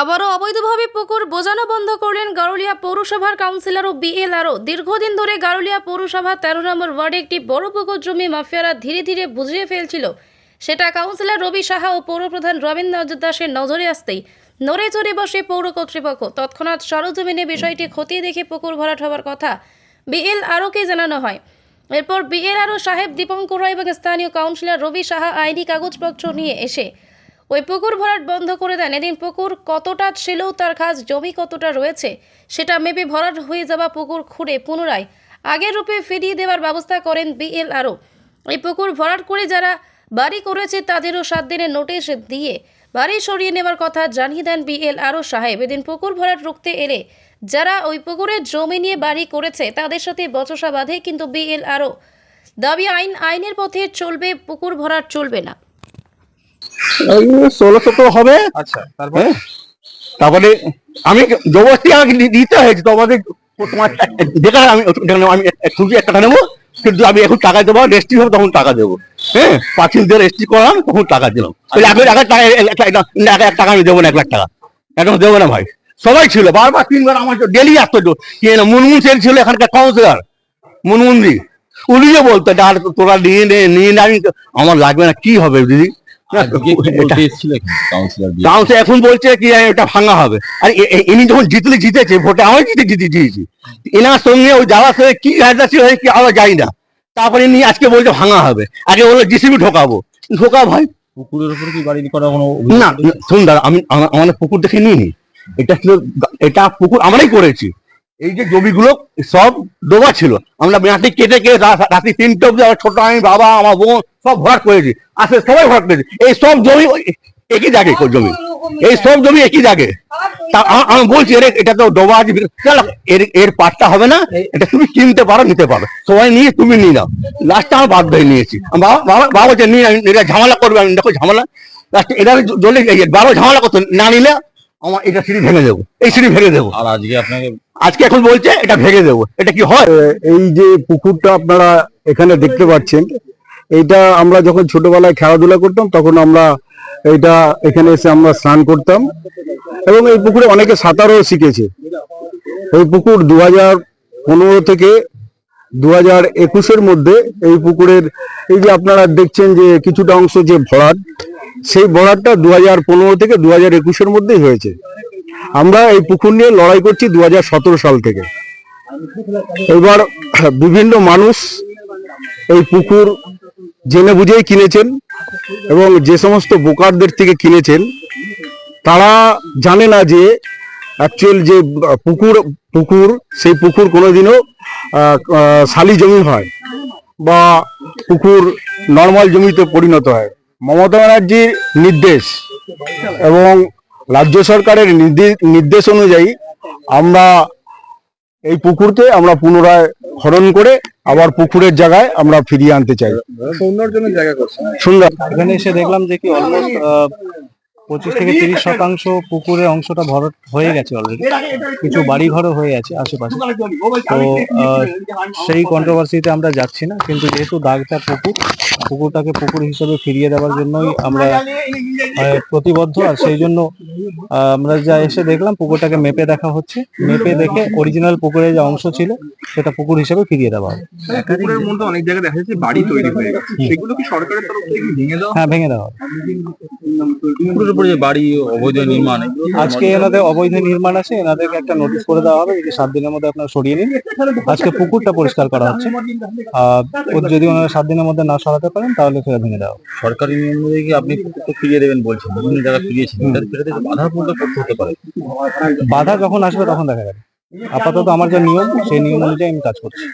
আবারও অবৈধভাবে পুকুর বোঝানো বন্ধ করলেন গারুলিয়া পৌরসভার কাউন্সিলর ও বিএলআরও দীর্ঘদিন ধরে গারুলিয়া পৌরসভা তেরো নম্বর ওয়ার্ডে একটি বড় পুকুর জমি মাফিয়ারা ধীরে ধীরে বুঝিয়ে ফেলছিল। সেটা কাউন্সিলর রবি সাহা ও পৌরপ্রধান রবীন্দ্র দাসের নজরে আসতেই নড়ে চড়ে বসে পৌর কর্তৃপক্ষ। তৎক্ষণাৎ সরজমিনে বিষয়টি খতিয়ে দেখে পুকুর ভরাট হওয়ার কথা বিএলআরওকে জানানো হয়। এরপর বিএলআরও সাহেব দীপঙ্কর রায় এবং স্থানীয় কাউন্সিলর রবি সাহা আইনি কাগজপত্র নিয়ে এসে ওই পুকুর ভরাট বন্ধ করে দেন। এদিন পুকুর কতটা ছিল, তার খাস জমি কতটা রয়েছে, সেটা মেপে ভরাট হয়ে যাওয়া পুকুর খুঁড়ে পুনরায় আগের রূপে ফিরিয়ে দেওয়ার ব্যবস্থা করেন বিএলআরও এই পুকুর ভরাট করে যারা বাড়ি করেছে, তাদেরও সাত দিনের নোটিশ দিয়ে বাড়ি সরিয়ে নেওয়ার কথা জানিয়ে দেন বিএলআরও সাহেব। এদিন পুকুর ভরাট রুখতে এলে যারা ওই পুকুরের জমি নিয়ে বাড়ি করেছে, তাদের সাথে বচসা বাঁধে, কিন্তু বিএলআরও দাবি, আইন, আইনের পথে চলবে, পুকুর ভরাট চলবে না। ষোলো সতেরো হবে। আচ্ছা তারপর? হ্যাঁ তারপরে আমি জবরদস্তি আমাকে দিতে হয়েছে তো আমাদের তোমার দেখা আমি আমি খুবই একটা টাকা নেব কিন্তু আমি এখন টাকা দেবো রেজিস্ট্রি হবে তখন টাকা দেবো। হ্যাঁ পাঁচিল দিয়ে রেজিস্ট্রি করলাম তখন টাকা দিলাম। এক এক টাকা এক লাখ- লাখ টাকা আমি দেবো না এক লাখ টাকা। এখন দেবো না ভাই। সবাই ছিল বারবার তিনবার আমার ডেলি আসতো তো কি না মুনমুন সেন ছিল এখানকার কাউন্সিলর মুনমুন্দি উলিয়ে বলতো "না, তোরা নিয়ে নে নিয়ে নে আমি তো- আমার লাগবে না কি হবে দিদি? কাউন্সিলর এখন বলছে কি এটা ভাঙা হবে। আর ইনি যখন জিতলে জিতেছে ভোটে আমি জিতে জিতে দিয়েছি এনার সঙ্গে ওই যাওয়ার সঙ্গে কি হাজা ছিল কি আমরা যাই না। তারপরে নিয়ে আজকে বলছে ভাঙা হবে। আগে বলল জিসিবি ঢোকাবো। ঢোকা ভাই। পুকুরের উপর কি বাড়ি করা কোনো না শুন দাদা আমি আমা- আমাদের পুকুর দেখে নিইনি। এটা ছিল এটা পুকুর আমরাই করেছি। এই যে জমিগুলো সব ডোবা ছিল। আমরা মাটি কেটে কেটে রা- রাত্রি তিনটে অব্দি আমার ছোট আমি বাবা আমার বোন সব ভরাট করেছি আসলে সবাই ভরাট করেছি এই সব জমি একই জায়গায় জমি। এই সব জমি একই আ- আমি বলছি এর এটা তো ডোবা আছে। এর এর পাটটা হবে না। এটা তুমি কিনতে পারো নিতে পারো। সবাই নিয়ে তুমি নিয়ে নাও। লাস্টে আমার বাধ্য হয়ে নিয়েছি। বাবা বাবা- বাবা বলছে নিয়ে এটা ঝামেলা করবে আমি। দেখো ঝামেলা। লাস্টে এটা জলে বারো ঝামেলা করতো। না নিলে আমার এটা সিঁড়ি ভেঙে দেবো। এই সিঁড়ি ভেঙে দেবো। আর আজকে আপনাকে আজকে এখন বলছে এটা ভেঙে দেবো। এটা কি হয়? এই যে পুকুরটা আপনারা এখানে দেখতে পাচ্ছেন এইটা আমরা যখন ছোটবেলায় খেলাধুলা করতাম, তখন আমরা এইটা এখানে এসে আমরা স্নান করতাম। এবং এই পুকুরে অনেকে সাঁতারও শিখেছে। এই পুকুর দু হাজার পনেরো থেকে দু হাজার একুশের মধ্যে এই পুকুরের এই যে আপনারা দেখছেন যে কিছুটা অংশ যে ভরাট, সেই ভরাটটা দু হাজার পনেরো থেকে দু হাজার একুশের মধ্যেই হয়েছে। আমরা এই পুকুর নিয়ে লড়াই করছি দু হাজার সতেরো সাল থেকে। এবার বিভিন্ন মানুষ এই পুকুর জেনে বুঝেই কিনেছেন এবং যে সমস্ত বোকারদের থেকে কিনেছেন, তারা জানে না যে অ্যাকচুয়াল যে পুকুর পুকুর, সেই পুকুর কোনোদিনও শালি জমি হয় বা পুকুর নর্মাল জমিতে পরিণত হয়। মমতা ব্যানার্জির নির্দেশ এবং রাজ্য সরকারের নির্দে- নির্দেশ অনুযায়ী আমরা এই পুকুরকে আমরা পুনরায় খনন করে আবার পুকুরের জায়গায় আমরা ফিরিয়ে আনতে চাই। সৌন্দর্যের জায়গা করছি সুন্দর। এখানে এসে দেখলাম যে কি অলমোস্ট পঁচিশ থেকে তিরিশ শতাংশ পুকুরের অংশটা ভরট হয়ে গেছে অলরেডি কিছু বাড়ি ঘরও হয়ে আছে আশেপাশে। তো সেই কন্ট্রোভার্সিতে আমরা যাচ্ছি না কিন্তু যেহেতু দাগটা পুকুর পুকুরটাকে পুকুর হিসেবে ফিরিয়ে দেওয়ার জন্যই আমরা প্রতিবদ্ধ আর সেই জন্য আমরা যা এসে দেখলাম পুকুরটাকে মেপে দেখা হচ্ছে। মেপে দেখে অরিজিনাল পুকুরের যে অংশ ছিল সেটা পুকুর হিসেবে ফিরিয়ে দেওয়া হবে। পুকুরের মধ্যে অনেক জায়গায় দেখা যাচ্ছে বাড়ি তৈরি হয়ে গেছে। সেগুলো কি সরকারের তরফ থেকে ভেঙে দেওয়া হ্যাঁ ভেঙে দেওয়া হবে? উপরে যে বাড়ি অবৈধ নির্মাণ আজকে এনাদের অবৈধ নির্মাণ আছে এনাদেরকে একটা নোটিশ করে দেওয়া হবে যে সাত দিনের মধ্যে আপনারা সরিয়ে নিন। আজকে পুকুরটা পরিষ্কার করা হচ্ছে। যদি ওনারা সাত দিনের মধ্যে না সরাতে পারেন তাহলে সেটা ভেঙে দেওয়া। সরকারি নিয়ম অনুযায়ী কি আপনি পুকুরটা ফিরিয়ে দেবেন বলছেন? বিভিন্ন জায়গায় ফিরিয়েছেন ফেরত দিতে বাধার মধ্যে হতে পারে? বাধা যখন আসবে তখন দেখা যাবে। আপাতত আমার যে নিয়ম সেই নিয়ম অনুযায়ী আমি কাজ করছি।